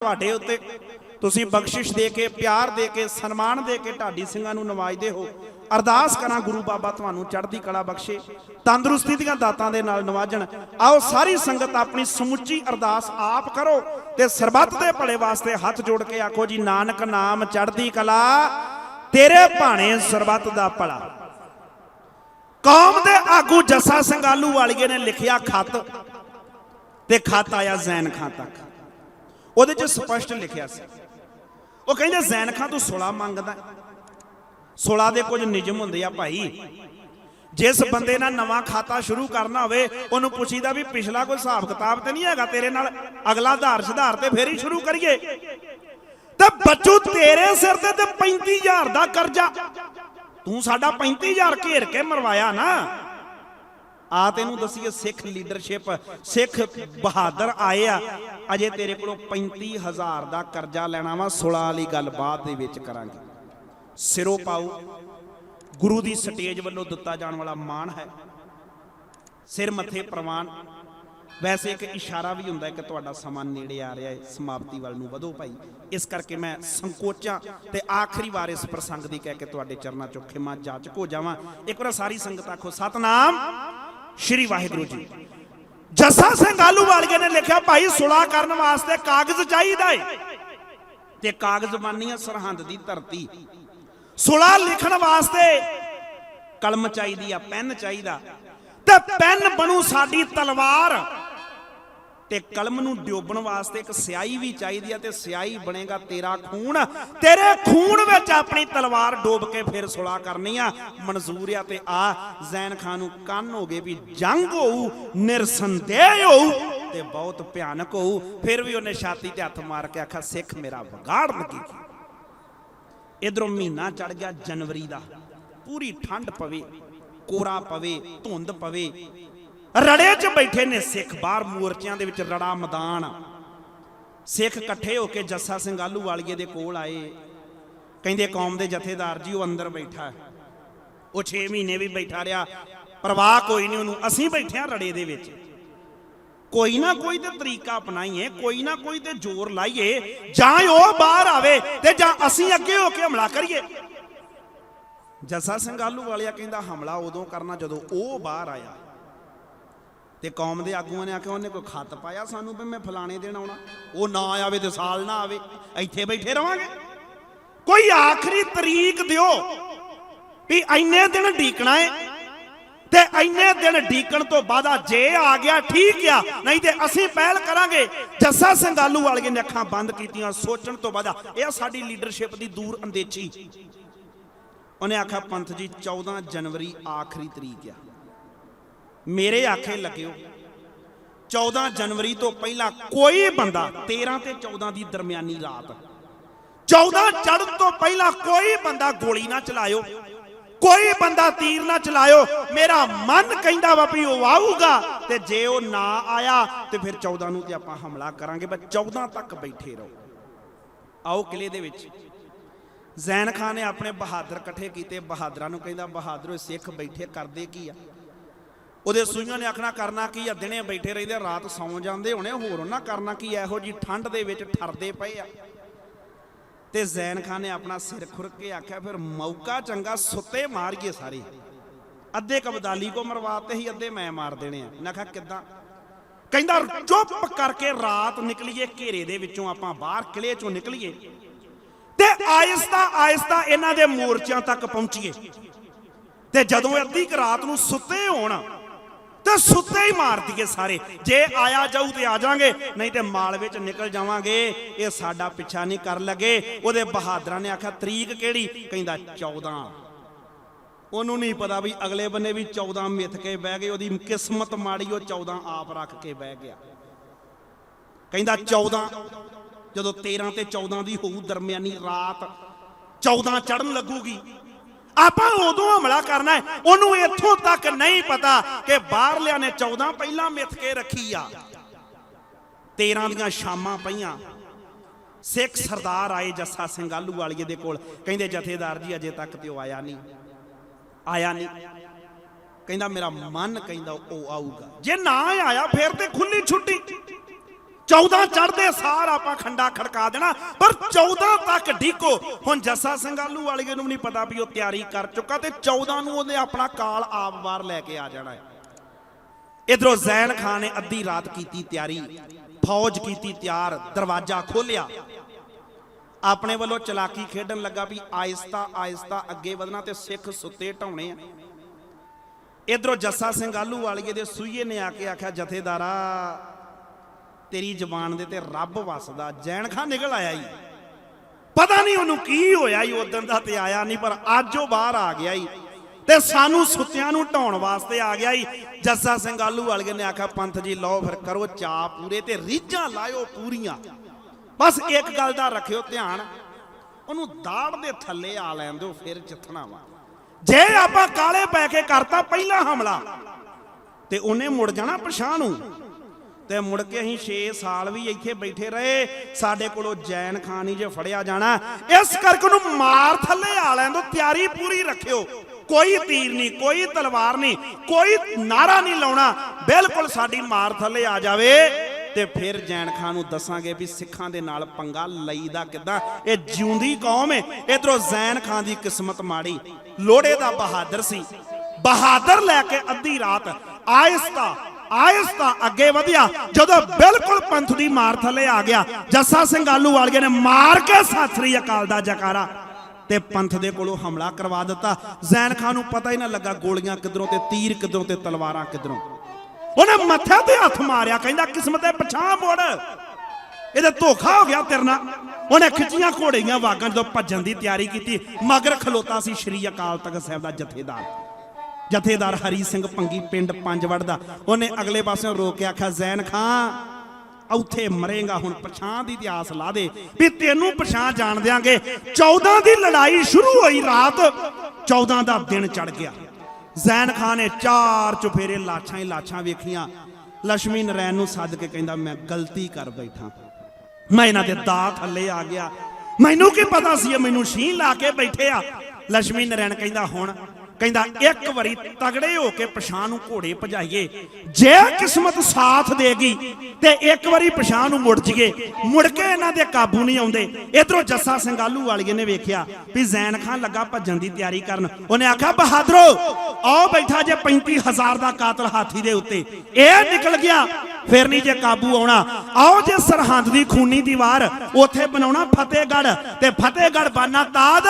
ਤੁਹਾਡੇ ਉੱਤੇ ਤੁਸੀਂ ਬਖਸ਼ਿਸ਼ ਦੇ ਕੇ, ਪਿਆਰ ਦੇ ਕੇ, ਸਨਮਾਨ ਦੇ ਕੇ ਢਾਡੀ ਸਿੰਘਾਂ ਨੂੰ ਨਵਾਜਦੇ ਹੋ। ਅਰਦਾਸ ਕਰਾਂ ਗੁਰੂ ਬਾਬਾ ਤੁਹਾਨੂੰ ਚੜ੍ਹਦੀ ਕਲਾ ਬਖਸ਼ੇ, ਤੰਦਰੁਸਤੀ ਦੀਆਂ ਦਾਤਾਂ ਦੇ ਨਾਲ ਨਵਾਜਣ। ਆਓ ਸਾਰੀ ਸੰਗਤ ਆਪਣੀ ਸਮੁੱਚੀ ਅਰਦਾਸ ਆਪ ਕਰੋ ਤੇ ਸਰਬੱਤ ਦੇ ਭਲੇ ਵਾਸਤੇ ਹੱਥ ਜੋੜ ਕੇ ਆਖੋ ਜੀ, ਨਾਨਕ ਨਾਮ ਚੜ੍ਹਦੀ ਕਲਾ, ਤੇਰੇ ਭਾਣੇ ਸਰਬੱਤ ਦਾ ਭਲਾ। ਕੌਮ ਦੇ ਆਗੂ ਜੱਸਾ ਸਿੰਘ ਵਾਲੀਏ ਨੇ ਲਿਖਿਆ ਖਤ ਤੇ ਖਤ ਆਇਆ ਜ਼ੈਨ ਖਾਂ ਤੱਕ। ਉਹਦੇ 'ਚ ਸਪਸ਼ਟ ਲਿਖਿਆ ਸੀ। ਉਹ ਕਹਿੰਦੇ ਜ਼ੈਨ ਖਾਂ ਤੂੰ 16 ਮੰਗਦਾ 16 ਦੇ ਕੁਝ ਨਿਯਮ ਹੁੰਦੇ ਆ ਭਾਈ। ਜਿਸ ਬੰਦੇ ਨਾਲ ਨਵਾਂ ਖਾਤਾ ਸ਼ੁਰੂ ਕਰਨਾ ਹੋਵੇ, ਉਹਨੂੰ ਪੁੱਛੀਦਾ ਵੀ ਪਿਛਲਾ ਕੋਈ ਹਿਸਾਬ ਕਿਤਾਬ ਤੇ ਨਹੀਂ ਹੈਗਾ ਤੇਰੇ ਨਾਲ? ਅਗਲਾ ਆਧਾਰ ਸੁਧਾਰ ਤੇ ਫੇਰ ਹੀ ਸ਼ੁਰੂ ਕਰੀਏ। ਤੇ ਬੱਚੂ, ਤੇਰੇ ਸਿਰ ਤੇ ਤੇ 35000 ਦਾ ਕਰਜ਼ਾ। ਤੂੰ ਸਾਡਾ 35000 ਘੇਰ ਕੇ ਮਰਵਾਇਆ ਨਾ। ਆ ਤੈਨੂੰ ਦਸੀਏ, ਸਿੱਖ ਲੀਡਰਸ਼ਿਪ, ਸਿੱਖ ਬਹਾਦਰ ਆਏ ਆ। ਅਜੇ ਤੇਰੇ ਕੋਲੋਂ 35000 ਦਾ ਕਰਜ਼ਾ ਲੈਣਾ ਵਾ 16 ਵਾਲੀ ਗੱਲ ਬਾਅਦ ਦੇ ਵਿੱਚ ਕਰਾਂਗੇ। ਸਿਰੋਂ ਪਾਓ ਗੁਰੂ ਦੀ ਸਟੇਜ ਵੱਲੋਂ ਦਿੱਤਾ ਜਾਣ ਵਾਲਾ ਮਾਣ ਹੈ। ਸਿਰ ਮੱਥੇ ਪ੍ਰਵਾਨ। ਵੈਸੇ ਇੱਕ ਇਸ਼ਾਰਾ ਵੀ ਹੁੰਦਾ ਕਿ ਤੁਹਾਡਾ ਸਮਾਂ ਨੇੜੇ ਆ ਰਿਹਾ ਹੈ, ਸਮਾਪਤੀ ਵੱਲ ਨੂੰ ਵਧੋ ਭਾਈ। ਇਸ ਕਰਕੇ ਮੈਂ ਸੰਕੋਚਾਂ ਤੇ ਆਖਰੀ ਵਾਰ ਇਸ ਪ੍ਰਸੰਗ ਦੀ ਕਹਿ ਕੇ ਤੁਹਾਡੇ ਚਰਨਾਂ ਚੋਂ ਖਿਮਾ ਜਾਚਕ ਹੋ ਜਾਵਾਂ। ਇੱਕ ਵਾਰ ਸਾਰੀ ਸੰਗਤ ਆਖੋ, ਸਤਨਾਮ ਸ਼੍ਰੀ ਵਾਹਿਗੁਰੂ ਜੀ। ਜੱਸਾ ਸਿੰਘ ਆਲੂਵਾਲੀਏ ਨੇ ਲਿਖਿਆ, ਭਾਈ, ਸੁਲਾ ਕਰਨ ਵਾਸਤੇ ਕਾਗਜ਼ ਚਾਹੀਦਾ ਏ। ਤੇ ਕਾਗਜ਼ ਬਾਨੀ ਆ ਸਰਹੰਦ ਦੀ ਧਰਤੀ। ਸੁਲਾ ਲਿਖਣ ਵਾਸਤੇ ਕਲਮ ਚਾਹੀਦੀ ਆ, ਪੈਨ ਚਾਹੀਦਾ। ਤੇ ਪੈਨ ਬਣੂ ਸਾਡੀ ਤਲਵਾਰ। ਤੇ ਕਲਮ ਨੂੰ ਡੋਬਣ ਵਾਸਤੇ ਇੱਕ ਸਿਆਹੀ ਵੀ ਚਾਹੀਦੀ ਆ ਤੇ ਸਿਆਹੀ ਬਣੇਗਾ ਤੇਰਾ ਖੂਨ। ਤੇਰੇ ਖੂਨ ਵਿੱਚ ਆਪਣੀ ਤਲਵਾਰ ਡੋਬ ਕੇ ਫਿਰ ਸੁਲਾ ਕਰਨੀ ਆ। ਮਨਜ਼ੂਰ ਆ ਤੇ ਆ, ਜ਼ੈਨ ਖਾਨ ਨੂੰ ਕੰਨ ਹੋ ਗਏ ਵੀ ਜੰਗ ਹੋਊ, ਨਿਰਸੰਦੇਹ ਹੋਊ ਤੇ ਬਹੁਤ ਭਿਆਨਕ ਹੋਊ। ਫਿਰ ਵੀ ਉਹਨੇ ਛਾਤੀ ਤੇ ਹੱਥ ਮਾਰ ਕੇ ਆਖਾ ਸਿੱਖ ਮੇਰਾ ਵਿਗਾੜ ਲੱਗੀ ਇਧਰੋਂ ਮਹੀਨਾ ਚੜ ਗਿਆ ਜਨਵਰੀ ਦਾ। ਪੂਰੀ ਠੰਡ ਪਵੇ, ਕੋਰਾ ਪਵੇ, ਧੁੰਦ ਪਵੇ ਰੜੇ 'ਚ ਬੈਠੇ ਨੇ ਸਿੱਖ, ਬਾਹਰ ਮੋਰਚਿਆਂ ਦੇ ਵਿੱਚ ਰੜਾ ਮੈਦਾਨ। ਸਿੱਖ ਇਕੱਠੇ ਹੋ ਕੇ ਜੱਸਾ ਸਿੰਘ ਆਲੂ ਵਾਲੀਏ ਦੇ ਕੋਲ ਆਏ। ਕਹਿੰਦੇ ਕੌਮ ਦੇ ਜਥੇਦਾਰ, ਜੀ ਉਹ ਅੰਦਰ ਬੈਠਾ ਹੈ। ਉਹ 6 ਮਹੀਨੇ ਵੀ ਬੈਠਾ ਰਿਹਾ। ਪਰਵਾਹ ਕੋਈ ਨਹੀਂ ਉਹਨੂੰ, ਅਸੀਂ ਬੈਠੇ ਆ ਰੜੇ ਦੇ ਵਿੱਚ। ਕੋਈ ਨਾ ਕੋਈ ਤੇ ਤਰੀਕਾ ਅਪਣਾਈਏ, ਕੋਈ ਨਾ ਕੋਈ ਤੇ ਜ਼ੋਰ ਲਾਈਏ। ਜਾਂ ਉਹ ਬਾਹਰ ਆਵੇ ਤੇ ਜਾਂ ਅਸੀਂ ਅੱਗੇ ਹੋ ਕੇ ਹਮਲਾ ਕਰੀਏ। ਜੱਸਾ ਸਿੰਘ ਆਲੂ ਵਾਲਿਆ ਕਹਿੰਦਾ, ਹਮਲਾ ਉਦੋਂ ਕਰਨਾ ਜਦੋਂ ਉਹ ਬਾਹਰ ਆਇਆ। ਤੇ ਕੌਮ ਦੇ ਆਗੂਆਂ ਨੇ ਆਖਿਆ ਉਹਨੇ ਕੋਈ ਖੱਤ ਪਾਇਆ ਸਾਨੂੰ ਵੀ ਮੈਂ ਫਲਾਣੇ ਦਿਨ ਆਉਣਾ। ਉਹ ਨਾ ਆਵੇ ਤੇ ਸਾਲ ਨਾ ਆਵੇ, ਇੱਥੇ ਬੈਠੇ ਰਵਾਂਗੇ। ਕੋਈ ਆਖਰੀ ਤਰੀਕ ਦਿਓ ਵੀ ਇੰਨੇ ਦਿਨ ਢੀਕਣਾ ਏ ਤੇ ਇੰਨੇ ਦਿਨ ਢੀਕਣ ਤੋਂ ਬਾਅਦ ਆ ਜੇ ਆ ਗਿਆ, ਠੀਕ ਆ, ਨਹੀਂ ਤੇ ਅਸੀਂ ਪਹਿਲ ਕਰਾਂਗੇ। ਜੱਸਾ ਸੰਧਾਲੂ ਵਾਲੀਆਂ ਵਾਲੀਏ ਨੇ ਅੱਖਾਂ ਬੰਦ ਕੀਤੀਆਂ, ਸੋਚਣ ਤੋਂ ਬਾਅਦ ਇਹ ਸਾਡੀ ਲੀਡਰਸ਼ਿਪ ਦੀ ਦੂਰ ਅੰਦੇਚੀ। ਉਹਨੇ ਆਖਿਆ, ਪੰਥ ਜੀ 14 ਜਨਵਰੀ ਆਖਰੀ ਤਰੀਕ ਆ। ਮੇਰੇ ਆਖੇ ਲੱਗਿਓ। 14 ਜਨਵਰੀ ਤੋਂ ਪਹਿਲਾਂ ਕੋਈ ਬੰਦਾ 13 ਤੇ 14 ਦੀ ਦਰਮਿਆਨੀ ਰਾਤ 14 ਚੜ੍ਹਨ ਤੋਂ ਪਹਿਲਾਂ ਕੋਈ ਬੰਦਾ ਗੋਲੀ ਨਾ ਚਲਾਇਓ, ਕੋਈ ਬੰਦਾ ਤੀਰ ਨਾ ਚਲਾਇਓ, ਮੇਰਾ ਮਨ ਕਹਿੰਦਾ ਵਾ ਵੀ ਉਹ ਆਊਗਾ ਤੇ ਜੇ ਉਹ ਨਾ ਆਇਆ ਤੇ ਫਿਰ 14 ਨੂੰ ਤੇ ਆਪਾਂ ਹਮਲਾ ਕਰਾਂਗੇ, ਬਸ 14 ਤੱਕ ਬੈਠੇ ਰਹੋ। ਆਓ ਕਿਲੇ ਦੇ ਵਿੱਚ। ਜ਼ੈਨ ਖਾਨ ਨੇ ਆਪਣੇ ਬਹਾਦਰ ਇਕੱਠੇ ਕੀਤੇ, ਬਹਾਦਰਾਂ ਨੂੰ ਕਹਿੰਦਾ, ਬਹਾਦਰੋ, ਸਿੱਖ ਬੈਠੇ ਕਰਦੇ ਕੀ ਆ? ਉਹਦੇ ਸੂਈਆਂ ਨੇ ਆਖਣਾ ਕਰਨਾ ਕੀ ਆ? ਦਿਨੇ ਬੈਠੇ ਰਹਿੰਦੇ, ਰਾਤ ਸੌਂ ਜਾਂਦੇ ਹੋਣੇ, ਹੋਰ ਉਹਨਾਂ ਕਰਨਾ ਕੀ ਇਹੋ ਜੀ ਠੰਡ ਦੇ ਵਿੱਚ ਠਰਦੇ ਪਏ ਆ। ਤੇ ਜ਼ੈਨ ਖਾਨ ਨੇ ਆਪਣਾ ਸਿਰ ਖੁਰਕ ਕੇ ਆਖਿਆ, ਫਿਰ ਮੌਕਾ ਚੰਗਾ ਸੁੱਤੇ ਮਾਰੀਏ ਸਾਰੇ। ਅੱਧੇ ਕਬਦਾਲੀ ਕੋ ਮਰਵਾਤੇ ਹੀ ਅੱਧੇ ਮੈਂ ਮਾਰ ਦੇਣੇ ਆ। ਨਾ ਕਿਹਾ, ਕਿੱਦਾਂ? ਕਹਿੰਦਾ, ਚੁੱਪ ਕਰਕੇ ਰਾਤ ਨਿਕਲੀਏ, ਘੇਰੇ ਦੇ ਵਿੱਚੋਂ ਆਪਾਂ ਬਾਹਰ ਕਿਲੇ ਚੋਂ ਨਿਕਲੀਏ। ਤੇ ਆਇਸਤਾ ਆਇਸਤਾ ਇਹਨਾਂ ਦੇ ਮੋਰਚਿਆਂ ਤੱਕ ਪਹੁੰਚੀਏ। ਤੇ ਜਦੋਂ ਅੱਧੀ ਕੁ ਰਾਤ ਨੂੰ ਸੁੱਤੇ ਹੋਣ ਤੇ ਸੁੱਤੇ ਹੀ ਮਾਰ ਦਈਏ ਸਾਰੇ। ਜੇ ਆਇਆ ਜਾਊ ਤੇ ਆ ਜਾਾਂਗੇ ਨਹੀਂ ਤੇ ਮਾਲ ਵਿੱਚ ਨਿਕਲ ਜਾਵਾਂਗੇ। ਇਹ ਸਾਡਾ ਪਿੱਛਾ ਨਹੀਂ ਕਰ ਲੱਗੇ। ਉਹਦੇ ਬਹਾਦਰਾਂ ਨੇ ਆਖਿਆ, ਤਰੀਕ ਕਿਹੜੀ? ਕਹਿੰਦਾ 14 ਉਹਨੂੰ ਨਹੀਂ ਪਤਾ ਵੀ ਅਗਲੇ ਬੰਨੇ ਵੀ 14 ਮਿੱਥ ਕੇ ਬਹਿ ਗਏ। ਉਹਦੀ ਕਿਸਮਤ ਮਾੜੀ, ਉਹ 14 ਆਪ ਰੱਖ ਕੇ ਬਹਿ ਗਿਆ। ਕਹਿੰਦਾ 14 ਜਦੋਂ 13 ਤੇ 14 ਦੀ ਹੋਊ ਦਰਮਿਆਨੀ ਰਾਤ 14 ਚੜਨ ਲੱਗੂਗੀ। ਆਪਾਂ ਉਦੋਂ ਹਮਲਾ ਕਰਨਾ ਹੈ। ਉਹਨੂੰ ਇੱਥੋਂ ਤੱਕ ਨਹੀਂ ਪਤਾ ਕਿ ਬਾਹਰਲਿਆਂ ਨੇ 14 ਪਹਿਲਾਂ ਮਿੱਥ ਕੇ ਰੱਖੀ ਆ। 13 ਦੀਆਂ ਸ਼ਾਮਾਂ ਪਈਆਂ। ਸਿੱਖ ਸਰਦਾਰ ਆਏ ਜੱਸਾ ਸਿੰਘ ਆਲੂ ਵਾਲੀਏ ਦੇ ਕੋਲ। ਕਹਿੰਦੇ, ਜਥੇਦਾਰ ਜੀ, ਅਜੇ ਤੱਕ ਤੇ ਉਹ ਆਇਆ ਨਹੀਂ। ਆਇਆ ਨਹੀਂ। ਕਹਿੰਦਾ, ਮੇਰਾ ਮਨ ਕਹਿੰਦਾ ਉਹ ਆਊਗਾ। ਜੇ ਨਾ ਆਇਆ, ਫਿਰ ਤੇ ਖੁੱਲੀ ਛੁੱਟੀ। 14 ਚੜਦੇ ਸਾਰ ਆਪਾਂ ਖੰਡਾ ਖੜਕਾ ਦੇਣਾ, ਪਰ 14 ਤੱਕ ਢੀਕੋ। ਹੁਣ ਜੱਸਾ ਸਿੰਘ ਆਲੂ ਵਾਲੀਏ ਨੂੰ ਨਹੀਂ ਪਤਾ ਵੀ ਉਹ ਤਿਆਰੀ ਕਰ ਚੁੱਕਾ ਤੇ 14 ਨੂੰ ਉਹਨੇ ਆਪਣਾ ਕਾਲ ਆਪ ਬਾਹਰ ਲੈ ਕੇ ਆ ਜਾਣਾ ਹੈ। ਇਧਰੋਂ ਜ਼ੈਨ ਖਾਨ ਨੇ ਅੱਧੀ ਰਾਤ ਕੀਤੀ ਤਿਆਰੀ, ਫੌਜ ਕੀਤੀ ਤਿਆਰ, ਦਰਵਾਜ਼ਾ ਖੋਲਿਆ ਆਪਣੇ ਵੱਲੋਂ ਚਲਾਕੀ ਖੇਡਣ ਲੱਗਾ ਵੀ ਆਇਸਤਾ ਆਇਸਤਾ ਅੱਗੇ ਵਧਣਾ ਤੇ ਸਿੱਖ ਸੁੱਤੇ ਢਾਉਣੇ ਆ। ਇਧਰੋਂ ਜੱਸਾ ਸਿੰਘ ਆਲੂ ਵਾਲੀਏ ਦੇ ਸੂਈਏ ਨੇ ਆ ਕੇ ਆਖਿਆ, ਜਥੇਦਾਰਾ ਤੇਰੀ ਜ਼ਬਾਨ ਦੇ ਤੇ ਰੱਬ ਵਸਦਾ। ਜੈਨ ਖਾਨ ਨਿਕਲ ਆਇਆ ਈ। ਪਤਾ ਨਹੀਂ ਉਹਨੂੰ ਕੀ ਹੋਇਆ ਈ ਉਦੋਂ ਦਾ ਤੇ ਆਇਆ ਨਹੀਂ, ਪਰ ਅੱਜ ਉਹ ਬਾਹਰ ਆ ਗਿਆ ਈ। ਤੇ ਸਾਨੂੰ ਸੁੱਤਿਆਂ ਨੂੰ ਢਾਉਣ ਵਾਸਤੇ ਆ ਗਿਆ ਈ। ਜੱਸਾ ਸਿੰਘ ਆਲੂ ਵਾਲੀਏ ਨੇ ਆਖਿਆ, ਪੰਥ ਜੀ, ਲਓ ਫਿਰ ਕਰੋ ਚਾ ਪੂਰੇ ਤੇ ਰੀਝਾਂ ਲਾਇਓ ਪੂਰੀਆਂ। ਬਸ ਇੱਕ ਗੱਲ ਦਾ ਰੱਖਿਓ ਧਿਆਨ, ਉਹਨੂੰ ਦਾੜ ਦੇ ਥੱਲੇ ਆ ਲੈਣ ਦਿਓ, ਫਿਰ ਜਿੱਥਣਾ ਵਾ। ਜੇ ਆਪਾਂ ਕਾਲੇ ਪੈ ਕੇ ਕਰਤਾ ਪਹਿਲਾ ਹਮਲਾ, ਤੇ ਉਹਨੇ ਮੁੜ ਜਾਣਾ ਪਛਾਣ। ਨੂੰ ਤੇ ਮੁੜ ਕੇ ਅਸੀਂ 6 ਸਾਲ ਵੀ ਇੱਥੇ ਬੈਠੇ ਰਹੇ। ਸਾਡੇ ਕੋਲੋਂ ਜੈਨ ਖਾਨ ਜੇ ਫੜਿਆ ਜਾਣਾ। ਇਸ ਕਰਕੇ ਉਹਨੂੰ ਮਾਰ ਥੱਲੇ ਆ ਲੈਣ ਤਿਆਰੀ ਪੂਰੀ ਰੱਖਿਓ। ਕੋਈ ਤੀਰ ਨਹੀਂ, ਕੋਈ ਤਲਵਾਰ ਨਹੀਂ, ਕੋਈ ਨਾਰਾ ਨਹੀਂ ਲਾਉਣਾ। ਬਿਲਕੁਲ ਸਾਡੀ ਮਾਰ ਥੱਲੇ ਆ ਜਾਵੇ। ਤੇ ਫਿਰ ਜੈਨ ਖਾਨ ਨੂੰ ਦੱਸਾਂਗੇ ਵੀ ਸਿੱਖਾਂ ਦੇ ਨਾਲ ਪੰਗਾ ਲਈਦਾ ਕਿਦਾਂ। ਇਹ ਜਿਉਂਦੀ ਕੌਮ ਹੈ ਇਧਰੋਂ ਜ਼ੈਨ ਖਾਨ ਦੀ ਕਿਸਮਤ ਮਾੜੀ। ਲੋੜੇ ਦਾ ਬਹਾਦਰ ਸੀ। ਬਹਾਦਰ ਲੈ ਕੇ ਅੱਧੀ ਰਾਤ ਆਇਸਤਾ ਆਇਸਤਾ ਅੱਗੇ ਵਧਿਆ। ਜਦੋਂ ਬਿਲਕੁਲ ਪੰਥ ਦੀ ਮਾਰ ਥੱਲੇ ਆ ਗਿਆ, ਜੱਸਾ ਸਿੰਘ ਆਲੂ ਵਾਲੀਏ ਨੇ ਮਾਰ ਕੇ ਸਾਥਰੀ ਅਕਾਲ ਦਾ ਜਕਾਰਾ ਤੇ ਪੰਥ ਦੇ ਕੋਲੋਂ ਹਮਲਾ ਕਰਵਾ ਦਿੱਤਾ। ਜ਼ੈਨ ਖਾਨ ਨੂੰ ਪਤਾ ਹੀ ਨਾ ਲੱਗਾ ਗੋਲੀਆਂ ਕਿਧਰੋਂ ਤੇ ਤੀਰ ਕਿਧਰੋਂ ਤੇ ਤਲਵਾਰਾਂ ਕਿਧਰੋਂ। ਉਹਨੇ ਮੱਥੇ ਤੇ ਹੱਥ ਮਾਰਿਆ, ਕਹਿੰਦਾ ਕਿਸਮਤ ਪਛਾਣ ਮੋੜ। ਇਹਦੇ ਧੋਖਾ ਹੋ ਗਿਆ ਤੇਰੇ ਨਾਲ। ਉਹਨੇ ਖਿੱਚੀਆਂ ਘੋੜੀਆਂ ਵਾਗਣ ਜਦੋਂ ਭੱਜਣ ਦੀ ਤਿਆਰੀ ਕੀਤੀ, ਮਗਰ ਖਲੋਤਾ ਸੀ ਸ਼੍ਰੀ ਅਕਾਲ ਤਖਤ ਸਾਹਿਬ ਦਾ ਜਥੇਦਾਰ। ਜਥੇਦਾਰ ਹਰੀ ਸਿੰਘ ਪੰਗੀ ਪਿੰਡ ਪੰਜਵੜ ਦਾ। ਉਹਨੇ ਅਗਲੇ ਪਾਸਿਓਂ ਰੋਕ ਕੇ ਆਖਿਆ, ਜ਼ੈਨ ਖਾਂ, ਉੱਥੇ ਮਰੇਗਾ, ਹੁਣ ਪਛਾਣ ਦੀ ਇਤਿਹਾਸ ਲਾ ਦੇ। ਵੀ ਤੈਨੂੰ ਪਛਾਣ ਜਾਣ ਦਿਆਂਗੇ। 14 ਦੀ ਲੜਾਈ ਸ਼ੁਰੂ ਹੋਈ ਰਾਤ 14 ਦਾ ਦਿਨ ਚੜ ਗਿਆ। ਜ਼ੈਨ ਖਾਨ ਨੇ ਚਾਰ ਚੁਫੇਰੇ ਲਾਛਾਂ ਹੀ ਲਾਛਾਂ ਵੇਖੀਆਂ। ਲక్ష్ਮੀ ਨਰੈਣ ਨੂੰ ਸੱਦ ਕੇ ਕਹਿੰਦਾ, ਮੈਂ ਗਲਤੀ ਕਰ ਬੈਠਾ। ਮੈਂ ਇਹਨਾਂ ਦੇ ਦਾਤ ਥੱਲੇ ਆ ਗਿਆ। ਮੈਨੂੰ ਕੀ ਪਤਾ ਸੀ ਮੈਨੂੰ ਸ਼ੀਨ ਲਾ ਕੇ ਬੈਠੇ ਆ? ਲక్ష్ਮੀ ਨਰੈਣ ਕਹਿੰਦਾ, ਹੁਣ ਕਹਿੰਦਾ, ਇੱਕ ਵਾਰੀ ਤਗੜੇ ਹੋ ਕੇ ਪਛਾਣ ਨੂੰ ਘੋੜੇ ਭਜਾਈਏ। ਜੇ ਕਿਸਮਤ ਸਾਥ ਦੇਗੀ ਤੇ ਇੱਕ ਵਾਰੀ ਪਛਾਣ ਨੂੰ ਮੁੜ ਜੀਏ। ਮੁੜ ਕੇ ਇਹਨਾਂ ਦੇ ਕਾਬੂ ਨਹੀਂ ਆਉਂਦੇ। ਇਧਰੋਂ ਜੱਸਾ ਸਿੰਘ ਵਾਲੀਏ ਨੇ ਵੇਖਿਆ ਵੀ ਜ਼ੈਨ ਖਾਨ ਲੱਗਾ ਭੱਜਣ ਦੀ ਤਿਆਰੀ ਕਰਨ। ਉਹਨੇ ਆਖਿਆ, ਬਹਾਦਰੋ, ਆਓ ਬੈਠਾ ਜੇ 35000 ਦਾ ਕਾਤਲ ਹਾਥੀ ਦੇ ਉੱਤੇ। ਇਹ ਨਿਕਲ ਗਿਆ, ਫਿਰ ਨਹੀਂ ਜੇ ਕਾਬੂ ਆਉਣਾ। ਆਓ ਜੇ ਸਰਹੰਦ ਦੀ ਖੂਨੀ ਦੀਵਾਰ ਉੱਥੇ ਬਣਾਉਣਾ ਫਤਿਹਗੜ੍ਹ ਤੇ ਫਤਿਹਗੜ੍ਹ ਬਾਨਾ ਤਾਦ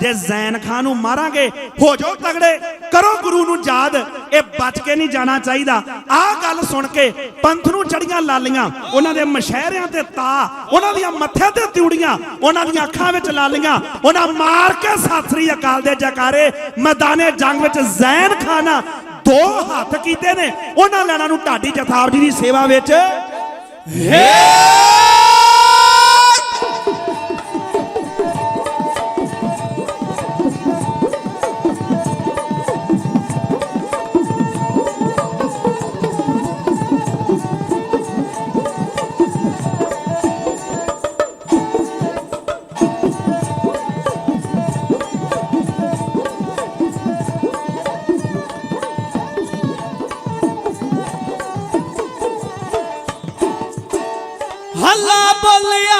ਜੇ ਜ਼ੈਨ ਖਾਨ ਨੂੰ ਮਾਰਾਂਗੇ। ਹੋ ਜਾਓ ਤਗੜੇ। ਕਰੋ ਗੁਰੂ ਨੂੰ ਯਾਦ। ਇਹ ਬਚ ਕੇ ਨਹੀਂ ਜਾਣਾ ਚਾਹੀਦਾ। ਆਹ ਗੱਲ ਸੁਣ ਕੇ ਪੰਥ ਨੂੰ ਚੜੀਆਂ ਲਾਲੀਆਂ। ਉਹਨਾਂ ਦੇ ਮਸ਼ਹਿਰਿਆਂ ਤੇ ਤਾ, ਉਹਨਾਂ ਦੀਆਂ ਮੱਥੇ ਤੇ ਤਿਉੜੀਆਂ, ਉਹਨਾਂ ਦੀਆਂ ਅੱਖਾਂ ਵਿੱਚ ਲਾਲੀਆਂ। ਉਹਨਾਂ ਮਾਰ ਕੇ ਸਾਥਰੀ ਅਕਾਲ ਦੇ ਜਕਾਰੇ। ਮੈਦਾਨੇ ਜੰਗ ਵਿੱਚ ਜ਼ੈਨ ਖਾਨ ਦੋ ਹੱਥ ਕੀਤੇ ਨੇ। ਉਹਨਾਂ ਲੈਣਾ ਨੂੰ ਢਾਡੀ ਜਥਾਰ ਜੀ ਦੀ ਸੇਵਾ ਵਿੱਚ। ਹੈ! 疯了呀。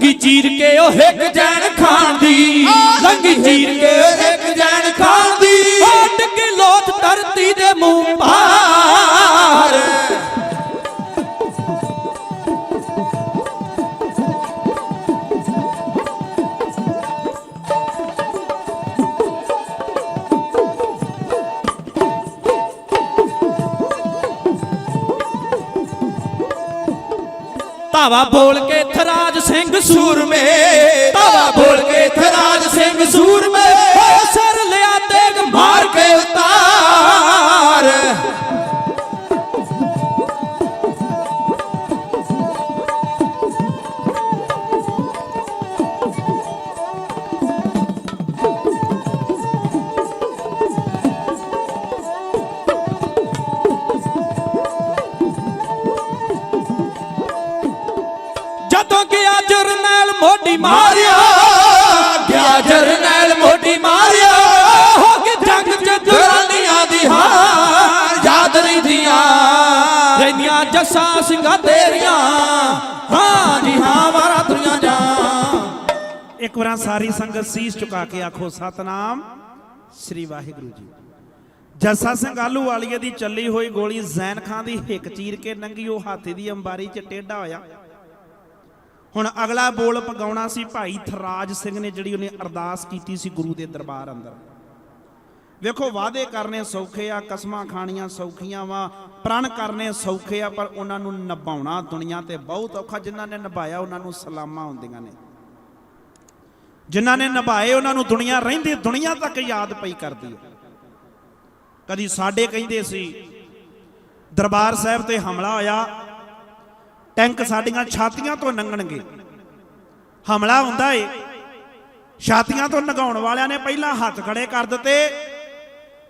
ਲੰਗੀ ਚੀਰ ਕੇ ਉਹ ਇੱਕ ਜੈਨ ਖਾਨ ਦੀ। ਲੰਗੀ ਚੀਰ ਕੇ ਇੱਕ ਧਾਵਾ ਬੋਲ ਕੇ ਥਰਾਜ ਸਿੰਘ ਸੂਰਮੇ ਧਾਵਾ ਬੋਲ ਕੇ ਥਰਾਜ ਸਿੰਘ ਸੂਰਮੇ ਹੋ ਸਰ ਲਿਆ ਮਾਰਿਆ ਗਿਆ ਜਰਨੈਲ ਮੋਢੀ ਮਾਰਿਆ। ਹੋ ਕੇ ਜੰਗ ਚ ਦੁਰਾਨੀਆਂ ਦੀ ਹਾਰ ਯਾਦ ਰਹਿੰਦੀਆਂ ਰਹਿੰਦੀਆਂ ਜੱਸਾ ਸਿੰਘਾਂ ਤੇਰੀਆਂ। ਹਾਂ ਜੀ, ਹਾਂ, ਵਾਰਾ ਤੁਰੀਆਂ ਜਾ ਇੱਕ ਵਾਰ ਸਾਰੀ ਸੰਗਤ ਸੀਸ ਝੁਕਾ ਕੇ ਆਖੋ, ਸਤਨਾਮ ਸ੍ਰੀ ਵਾਹਿਗੁਰੂ ਜੀ। ਜੱਸਾ ਸਿੰਘ ਆਲੂ ਵਾਲੀਏ ਦੀ ਚੱਲੀ ਹੋਈ ਗੋਲੀ ਜ਼ੈਨ ਖਾਨ ਦੀ ਹਿੱਕ ਚੀਰ ਕੇ ਨੰਗੀ, ਉਹ ਹਾਥੀ ਦੀ ਅੰਬਾਰੀ 'ਚ ਟੇਢਾ ਹੋਇਆ। ਹੁਣ ਅਗਲਾ ਬੋਲ ਪਗਾਉਣਾ ਸੀ ਭਾਈ ਥਰਾਜ ਸਿੰਘ ਨੇ, ਜਿਹੜੀ ਉਹਨੇ ਅਰਦਾਸ ਕੀਤੀ ਸੀ ਗੁਰੂ ਦੇ ਦਰਬਾਰ ਅੰਦਰ। ਵੇਖੋ, ਵਾਅਦੇ ਕਰਨੇ ਸੌਖੇ ਆ, ਕਸਮਾਂ ਖਾਣੀਆਂ ਸੌਖੀਆਂ ਵਾ, ਪ੍ਰਣ ਕਰਨੇ ਸੌਖੇ ਆ, ਪਰ ਉਹਨਾਂ ਨੂੰ ਨਿਭਾਉਣਾ ਦੁਨੀਆ ਤੇ ਬਹੁਤ ਔਖਾ। ਜਿਨ੍ਹਾਂ ਨੇ ਨਿਭਾਇਆ, ਉਹਨਾਂ ਨੂੰ ਸਲਾਮਾਂ ਹੁੰਦੀਆਂ ਨੇ। ਜਿਨ੍ਹਾਂ ਨੇ ਨਿਭਾਏ, ਉਹਨਾਂ ਨੂੰ ਦੁਨੀਆ ਰਹਿੰਦੀ, ਦੁਨੀਆ ਤੱਕ ਯਾਦ ਪਈ ਕਰਦੀ ਹੈ ਕਦੀ ਸਾਡੇ ਕਹਿੰਦੇ ਸੀ, ਦਰਬਾਰ ਸਾਹਿਬ ਤੇ ਹਮਲਾ ਹੋਇਆ ਟੈਂਕ ਸਾਡੀਆਂ ਛਾਤੀਆਂ ਤੋਂ ਲੰਘਣਗੇ ਹਮਲਾ ਹੁੰਦਾ ਏ। ਛਾਤੀਆਂ ਤੋਂ ਨਗਾਉਣ ਵਾਲਿਆਂ ਨੇ ਪਹਿਲਾਂ ਹੱਥ ਖੜੇ ਕਰ ਦਿੱਤੇ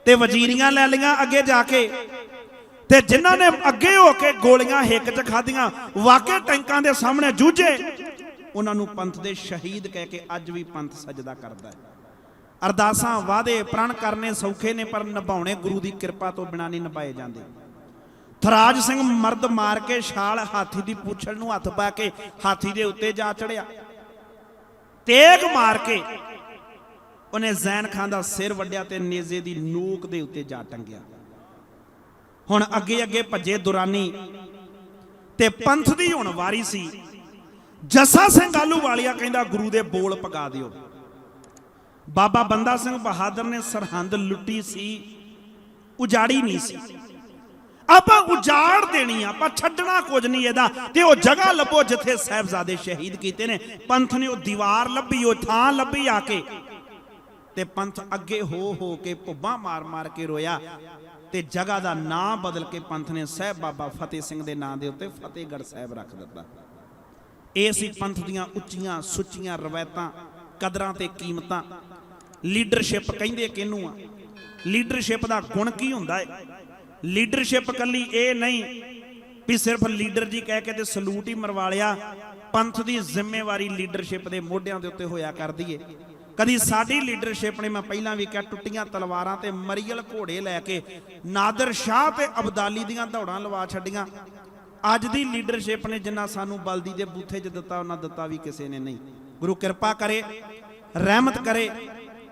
ਤੇ ਵਜ਼ੀਰੀਆਂ ਲੈ ਲਈਆਂ ਅੱਗੇ ਜਾ ਕੇ। ਤੇ ਜਿਨ੍ਹਾਂ ਨੇ ਅੱਗੇ ਹੋ ਕੇ ਗੋਲੀਆਂ ਹਿੱਕ 'ਚ ਖਾਧੀਆਂ, ਵਾਕਿਆ ਟੈਂਕਾਂ ਦੇ ਸਾਹਮਣੇ ਜੂਝੇ। ਉਹਨਾਂ ਨੂੰ ਪੰਥ ਦੇ ਸ਼ਹੀਦ ਕਹਿ ਕੇ ਅੱਜ ਵੀ ਪੰਥ ਸਜਦਾ ਕਰਦਾ ਹੈ। ਅਰਦਾਸਾਂ ਵਾਅਦੇ ਪ੍ਰਣ ਕਰਨੇ ਸੌਖੇ ਨੇ, ਪਰ ਨਿਭਾਉਣੇ ਗੁਰੂ ਦੀ ਕਿਰਪਾ ਤੋਂ ਬਿਨਾਂ ਨਹੀਂ ਨਿਭਾਏ ਜਾਂਦੇ। ਥਰਾਜ ਸਿੰਘ ਮਰਦ ਮਾਰ ਕੇ ਛਾਲ ਹਾਥੀ ਦੀ ਪੂਛਲ ਨੂੰ ਹੱਥ ਪਾ ਕੇ ਹਾਥੀ ਦੇ ਉੱਤੇ ਜਾ ਚੜਿਆ। ਤੇਗ ਮਾਰ ਕੇ ਉਹਨੇ ਜ਼ੈਨ ਖਾਨ ਦਾ ਸਿਰ ਵੱਢਿਆ ਤੇ ਨੇਜ਼ੇ ਦੀ ਨੂਕ ਦੇ ਉੱਤੇ ਜਾ ਟੰਗਿਆ। ਹੁਣ ਅੱਗੇ ਅੱਗੇ ਭੱਜੇ ਦੁਰਾਨੀ ਤੇ ਪੰਥ ਦੀ ਹੁਣ ਵਾਰੀ ਸੀ। ਜੱਸਾ ਸਿੰਘ ਆਲੂ ਵਾਲੀਆ ਕਹਿੰਦਾ, ਗੁਰੂ ਦੇ ਬੋਲ ਪਗਾ ਦਿਓ। ਬਾਬਾ ਬੰਦਾ ਸਿੰਘ ਬਹਾਦਰ ਨੇ ਸਰਹੰਦ ਲੁੱਟੀ ਸੀ, ਉਜਾੜੀ ਨਹੀਂ ਸੀ। ਆਪਾਂ ਉਜਾੜ ਦੇਣੀ ਆ, ਆਪਾਂ ਛੱਡਣਾ ਕੁਝ ਨਹੀਂ ਇਹਦਾ। ਤੇ ਉਹ ਜਗ੍ਹਾ ਲੱਭੋ ਜਿੱਥੇ ਸਾਹਿਬਜ਼ਾਦੇ ਸ਼ਹੀਦ ਕੀਤੇ ਨੇ। ਪੰਥ ਨੇ ਉਹ ਦੀਵਾਰ ਲੱਭੀ, ਉਹ ਥਾਂ ਲੱਭੀ ਆ ਕੇ। ਤੇ ਪੰਥ ਅੱਗੇ ਹੋ ਹੋ ਕੇ ਭੁੱਬਾਂ ਮਾਰ ਮਾਰ ਕੇ ਰੋਇਆ। ਤੇ ਜਗ੍ਹਾ ਦਾ ਨਾਂ ਬਦਲ ਕੇ ਪੰਥ ਨੇ ਸਹਿਬ ਬਾਬਾ ਫਤਿਹ ਸਿੰਘ ਦੇ ਨਾਂ ਦੇ ਉੱਤੇ ਫਤਿਹਗੜ੍ਹ ਸਾਹਿਬ ਰੱਖ ਦਿੱਤਾ। ਇਹ ਸੀ ਪੰਥ ਦੀਆਂ ਉੱਚੀਆਂ ਸੁੱਚੀਆਂ ਰਵਾਇਤਾਂ, ਕਦਰਾਂ ਤੇ ਕੀਮਤਾਂ। ਲੀਡਰਸ਼ਿਪ ਕਹਿੰਦੇ ਕਿਹਨੂੰ ਆ? ਲੀਡਰਸ਼ਿਪ ਦਾ ਗੁਣ ਕੀ ਹੁੰਦਾ ਹੈ ਲੀਡਰਸ਼ਿਪ ਕੱਲੀ ਇਹ ਨਹੀਂ ਵੀ ਸਿਰਫ ਲੀਡਰ ਜੀ ਕਹਿ ਕੇ ਤੇ ਸਲੂਟ ਹੀ ਮਰਵਾ ਲਿਆ, ਪੰਥ ਦੀ ਜ਼ਿੰਮੇਵਾਰੀ ਲੀਡਰਸ਼ਿਪ ਦੇ ਮੋਢਿਆਂ ਦੇ ਉੱਤੇ ਹੋਇਆ ਕਰਦੀ ਏ। ਕਦੀ ਸਾਡੀ ਲੀਡਰਸ਼ਿਪ ਨੇ ਮੈਂ ਪਹਿਲਾਂ ਵੀ ਕਿਹਾ ਟੁੱਟੀਆਂ ਤਲਵਾਰਾਂ ਤੇ ਮਰੀਅਲ ਘੋੜੇ ਲੈ ਕੇ ਨਾਦਰ ਸ਼ਾਹ ਤੇ ਅਬਦਾਲੀ ਦੀਆਂ ਦੌੜਾਂ ਲਵਾ ਛੱਡੀਆਂ। ਅੱਜ ਦੀ ਲੀਡਰਸ਼ਿਪ ਨੇ ਜਿੰਨਾ ਸਾਨੂੰ ਬਲਦੀ ਦੇ ਬੂਥੇ 'ਚ ਦਿੱਤਾ, ਉਹਨਾਂ ਦਿੱਤਾ ਵੀ ਕਿਸੇ ਨੇ ਨਹੀਂ। ਗੁਰੂ ਕਿਰਪਾ ਕਰੇ, ਰਹਿਮਤ ਕਰੇ,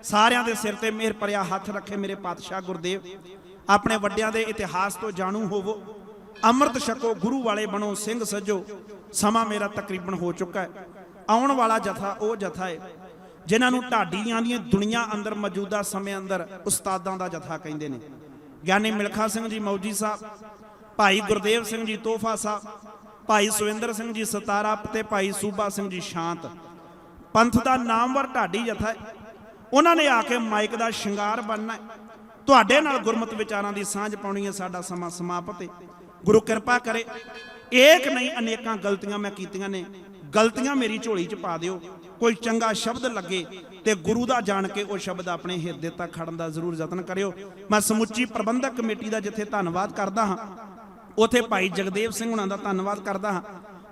ਸਾਰਿਆਂ ਦੇ ਸਿਰ ਤੇ ਮਿਹਰ ਭਰਿਆ ਹੱਥ ਰੱਖੇ ਮੇਰੇ ਪਾਤਸ਼ਾਹ ਗੁਰਦੇਵ। ਆਪਣੇ ਵੱਡਿਆਂ ਦੇ ਇਤਿਹਾਸ ਤੋਂ ਜਾਣੂ ਹੋਵੋ। ਅੰਮ੍ਰਿਤ ਛਕੋ, ਗੁਰੂ ਵਾਲੇ ਬਣੋ, ਸਿੰਘ ਸਜੋ। ਸਮਾਂ ਮੇਰਾ ਤਕਰੀਬਨ ਹੋ ਚੁੱਕਾ ਹੈ। ਆਉਣ ਵਾਲਾ ਜਥਾ ਉਹ ਜਥਾ ਹੈ, ਜਿਨ੍ਹਾਂ ਨੂੰ ਢਾਡੀਆਂ ਦੀਆਂ ਦੁਨੀਆ ਅੰਦਰ ਮੌਜੂਦਾ ਸਮੇਂ ਅੰਦਰ ਉਸਤਾਦਾਂ ਦਾ ਜਥਾ ਕਹਿੰਦੇ ਨੇ। ਗਿਆਨੀ ਮਿਲਖਾ ਸਿੰਘ ਜੀ, ਮੌਜੀ ਸਾਹਿਬ, ਭਾਈ ਗੁਰਦੇਵ ਸਿੰਘ ਜੀ, ਤੋਹਫਾ ਸਾਹਿਬ, ਭਾਈ ਸੁਵਿੰਦਰ ਸਿੰਘ ਜੀ, ਸਤਾਰਾ ਤੇ ਭਾਈ ਸੂਬਾ ਸਿੰਘ ਜੀ, ਸ਼ਾਂਤ। ਪੰਥ ਦਾ ਨਾਮਵਰ ਢਾਡੀ ਜਥਾ ਹੈ। ਉਹਨਾਂ ਨੇ ਆ ਕੇ ਮਾਈਕ ਦਾ ਸ਼ਿੰਗਾਰ ਬਣਨਾ ਹੈ। ਤੁਹਾਡੇ ਨਾਲ ਗੁਰਮਤ ਵਿਚਾਰਾਂ ਦੀ ਸਾਂਝ ਪਾਉਣੀ ਹੈ, ਸਾਡਾ ਸਮਾਂ ਸਮਾਪਤ ਹੈ। ਗੁਰੂ ਕਿਰਪਾ ਕਰੇ। ਏਕ ਨਹੀਂ, ਅਨੇਕਾਂ ਗਲਤੀਆਂ ਮੈਂ ਕੀਤੀਆਂ ਨੇ। ਗਲਤੀਆਂ ਮੇਰੀ ਝੋਲੀ 'ਚ ਪਾ ਦਿਓ। ਕੋਈ ਚੰਗਾ ਸ਼ਬਦ ਲੱਗੇ ਤੇ ਗੁਰੂ ਦਾ ਜਾਣ ਕੇ ਉਹ ਸ਼ਬਦ ਆਪਣੇ ਹਿਰਦੇ ਤੱਕ ਖੜਨ ਦਾ ਜ਼ਰੂਰ ਯਤਨ ਕਰਿਓ। ਮੈਂ ਸਮੁੱਚੀ ਪ੍ਰਬੰਧਕ ਕਮੇਟੀ ਦਾ ਜਿੱਥੇ ਧੰਨਵਾਦ ਕਰਦਾ ਹਾਂ, ਉਥੇ ਭਾਈ ਜਗਦੇਵ ਸਿੰਘ ਹੁਣਾਂ ਦਾ ਧੰਨਵਾਦ ਕਰਦਾ ਹਾਂ।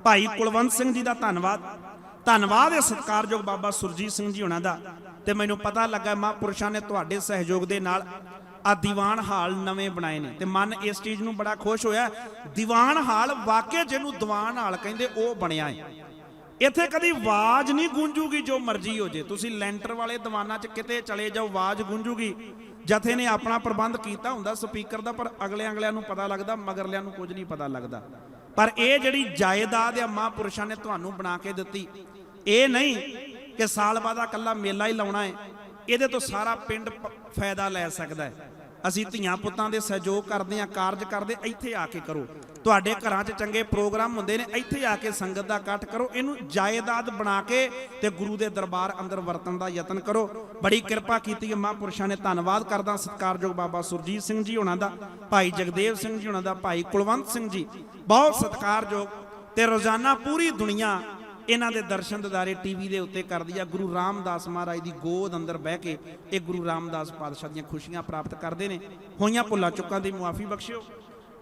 ਭਾਈ ਕੁਲਵੰਤ ਸਿੰਘ ਜੀ ਦਾ ਧੰਨਵਾਦ। ਧੰਨਵਾਦ ਹੈ ਸਤਿਕਾਰਯੋਗ ਬਾਬਾ ਸੁਰਜੀਤ ਸਿੰਘ ਜੀ ਹੁਣਾਂ ਦਾ। ਤੇ ਮੈਨੂੰ ਪਤਾ ਲੱਗਾ ਮਹਾਂਪੁਰਸ਼ਾਂ ਨੇ ਤੁਹਾਡੇ ਸਹਿਯੋਗ ਦੇ ਨਾਲ ਆ ਦੀਵਾਨ ਹਾਲ ਨਵੇਂ ਬਣਾਏ ਨੇ। ਤੇ ਮਨ ਇਸ ਚੀਜ਼ ਨੂੰ ਬੜਾ ਖੁਸ਼ ਹੋਇਆ। ਦੀਵਾਨ ਹਾਲ ਵਾਕਿਆ ਜਿਹਨੂੰ ਦੀਵਾਨ ਹਾਲ ਕਹਿੰਦੇ, ਉਹ ਬਣਿਆ ਹੈ। ਇੱਥੇ ਕਦੀ ਆਵਾਜ਼ ਨਹੀਂ ਗੂੰਜੂਗੀ ਜੋ ਮਰਜ਼ੀ ਹੋ ਜੇ। ਤੁਸੀਂ ਲੈਂਟਰ ਵਾਲੇ ਦੀਵਾਨਾਂ 'ਚ ਕਿਤੇ ਚਲੇ ਜਾਓ, ਆਵਾਜ਼ ਗੂੰਜੂਗੀ। ਜਥੇ ਨੇ ਆਪਣਾ ਪ੍ਰਬੰਧ ਕੀਤਾ ਹੁੰਦਾ ਸਪੀਕਰ ਦਾ, ਪਰ ਅਗਲੇ ਅਗਲਿਆਂ ਨੂੰ ਪਤਾ ਲੱਗਦਾ, ਮਗਰਲਿਆਂ ਨੂੰ ਕੁਝ ਨਹੀਂ ਪਤਾ ਲੱਗਦਾ। ਪਰ ਇਹ ਜਿਹੜੀ ਜਾਇਦਾਦ ਆ ਮਹਾਂਪੁਰਸ਼ਾਂ ਨੇ ਤੁਹਾਨੂੰ ਬਣਾ ਕੇ ਦਿੱਤੀ, ਇਹ ਨਹੀਂ ਕਿ ਸਾਲ ਬਾਅਦ ਆ ਕੱਲਾ ਮੇਲਾ ਹੀ ਲਾਉਣਾ ਹੈ। ਇਹਦੇ ਤੋਂ ਸਾਰਾ ਪਿੰਡ ਫਾਇਦਾ ਲੈ ਸਕਦਾ ਹੈ। ਅਸੀਂ ਧੀਆਂ ਪੁੱਤਾਂ ਦੇ ਸਹਿਯੋਗ ਕਰਦੇ ਆ ਕਾਰਜ ਕਰਦੇ ਇੱਥੇ ਆ ਕੇ ਕਰੋ। ਤੁਹਾਡੇ ਘਰਾਂ 'ਚ ਚੰਗੇ ਪ੍ਰੋਗਰਾਮ ਹੁੰਦੇ ਨੇ, ਇੱਥੇ ਆ ਕੇ ਸੰਗਤ ਦਾ ਇਕੱਠ ਕਰੋ, ਇਹਨੂੰ ਜਾਇਦਾਦ ਬਣਾ ਕੇ ਤੇ ਗੁਰੂ ਦੇ ਦਰਬਾਰ ਅੰਦਰ ਵਰਤਣ ਦਾ ਯਤਨ ਕਰੋ। ਬੜੀ ਕਿਰਪਾ ਕੀਤੀ ਹੈ, ਮਹਾਂਪੁਰਸ਼ਾਂ ਨੇ, ਧੰਨਵਾਦ ਕਰਦਾ ਸਤਿਕਾਰਯੋਗ ਬਾਬਾ ਸੁਰਜੀਤ ਸਿੰਘ ਜੀ ਉਹਨਾਂ ਦਾ, ਭਾਈ ਜਗਦੇਵ ਸਿੰਘ ਜੀ ਉਹਨਾਂ ਦਾ, ਭਾਈ ਕੁਲਵੰਤ ਸਿੰਘ ਜੀ। ਬਹੁਤ ਸਤਿਕਾਰਯੋਗ ਤੇ ਰੋਜ਼ਾਨਾ ਪੂਰੀ ਦੁਨੀਆ ਇਹਨਾਂ ਦੇ ਦਰਸ਼ਨ ਦਿਦਾਰੇ ਟੀਵੀ ਦੇ ਉੱਤੇ ਕਰਦੀ ਆ। ਗੁਰੂ ਰਾਮਦਾਸ ਮਹਾਰਾਜ ਦੀ ਗੋਦ ਅੰਦਰ ਬਹਿ ਕੇ ਇਹ ਗੁਰੂ ਰਾਮਦਾਸ ਪਾਤਸ਼ਾਹ ਦੀਆਂ ਖੁਸ਼ੀਆਂ ਪ੍ਰਾਪਤ ਕਰਦੇ ਨੇ। ਹੋਈਆਂ ਭੁੱਲਾਂ ਚੁੱਕਾਂ ਦੀ ਮੁਆਫੀ ਬਖਸ਼ਿਓ।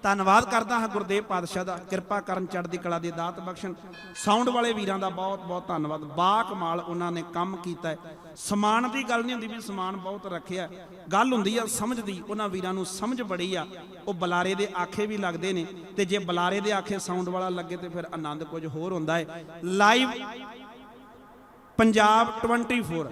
ਧੰਨਵਾਦ ਕਰਦਾ ਹਾਂ ਗੁਰਦੇਵ ਪਾਤਸ਼ਾਹ ਦਾ। ਕਿਰਪਾ ਕਰਨ ਚੜ੍ਹਦੀ ਕਲਾ ਦੇ ਦਾਤ ਬਖਸ਼ਣ। ਸਾਊਂਡ ਵਾਲੇ ਵੀਰਾਂ ਦਾ ਬਹੁਤ ਬਹੁਤ ਧੰਨਵਾਦ। ਬਾ ਕਮਾਲ ਉਹਨਾਂ ਨੇ ਕੰਮ ਕੀਤਾ ਹੈ। ਸਮਾਨ ਦੀ ਗੱਲ ਨਹੀਂ ਹੁੰਦੀ ਵੀ ਸਮਾਨ ਬਹੁਤ ਰੱਖਿਆ ਗੱਲ ਹੁੰਦੀ ਆ ਸਮਝ ਦੀ। ਉਹਨਾਂ ਵੀਰਾਂ ਨੂੰ ਸਮਝ ਬੜੀ ਆ। ਉਹ ਬਲਾਰੇ ਦੇ ਆਖੇ ਵੀ ਲੱਗਦੇ ਨੇ। ਤੇ ਜੇ ਬਲਾਰੇ ਦੇ ਆਖੇ ਸਾਊਂਡ ਵਾਲਾ ਲੱਗੇ ਤੇ ਫਿਰ ਆਨੰਦ ਕੁਝ ਹੋਰ ਹੁੰਦਾ ਹੈ। ਲਾਈਵ ਪੰਜਾਬ 24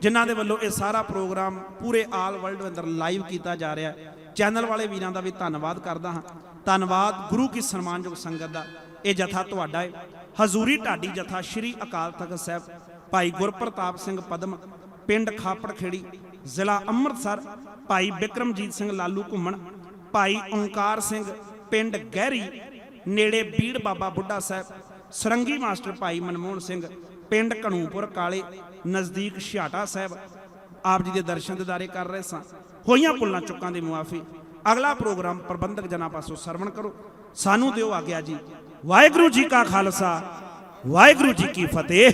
ਜਿਨ੍ਹਾਂ ਦੇ ਵੱਲੋਂ ਇਹ ਸਾਰਾ ਪ੍ਰੋਗਰਾਮ ਪੂਰੇ ਆਲ ਵਰਲਡ ਅੰਦਰ ਲਾਈਵ ਕੀਤਾ ਜਾ ਰਿਹਾ ਹੈ। ਚੈਨਲ ਵਾਲੇ ਵੀਰਾਂ ਦਾ ਵੀ ਧੰਨਵਾਦ ਕਰਦਾ ਹਾਂ। ਧੰਨਵਾਦ ਗੁਰੂ ਕੀ ਸਨਮਾਨਯੋਗ ਸੰਗਤ ਦਾ। ਇਹ ਜਥਾ ਤੁਹਾਡਾ ਹੈ। ਹਜ਼ੂਰੀ ਢਾਡੀ ਜਥਾ ਸ਼੍ਰੀ ਅਕਾਲ ਤਖਤ ਸਾਹਿਬ, ਭਾਈ ਗੁਰਪ੍ਰਤਾਪ ਸਿੰਘ ਪਦਮ, ਪਿੰਡ ਖਾਪੜ ਖੇੜੀ ਜ਼ਿਲ੍ਹਾ ਅੰਮ੍ਰਿਤਸਰ, ਭਾਈ ਬਿਕਰਮਜੀਤ ਸਿੰਘ ਲਾਲੂ ਘੁੰਮਣ, ਭਾਈ ਓਂਕਾਰ ਸਿੰਘ, ਪਿੰਡ ਗਹਿਰੀ, ਨੇੜੇ ਬੀੜ ਬਾਬਾ ਬੁੱਢਾ ਸਾਹਿਬ, ਸਰੰਗੀ ਮਾਸਟਰ ਭਾਈ ਮਨਮੋਹਨ ਸਿੰਘ, ਪਿੰਡ ਕਣੂਪੁਰ ਕਾਲੇ, ਨਜ਼ਦੀਕ ਛਿਆਟਾ ਸਾਹਿਬ। ਆਪ ਜੀ ਦੇ ਦਰਸ਼ਨ ਦਿਦਾਰੇ ਕਰ ਰਹੇ ਸਾਂ। ਹੋਈਆਂ ਭੁੱਲਾਂ ਚੁੱਕਾਂ ਦੀ ਮੁਆਫੀ। ਅਗਲਾ ਪ੍ਰੋਗਰਾਮ ਪ੍ਰਬੰਧਕ ਜਨਾਂ ਪਾਸੋਂ ਸਰਵਣ ਕਰੋ। ਸਾਨੂੰ ਦਿਓ ਆਗਿਆ ਜੀ। ਵਾਹਿਗੁਰੂ ਜੀ ਕਾ ਖਾਲਸਾ, ਵਾਹਿਗੁਰੂ ਜੀ ਕੀ ਫਤਿਹ।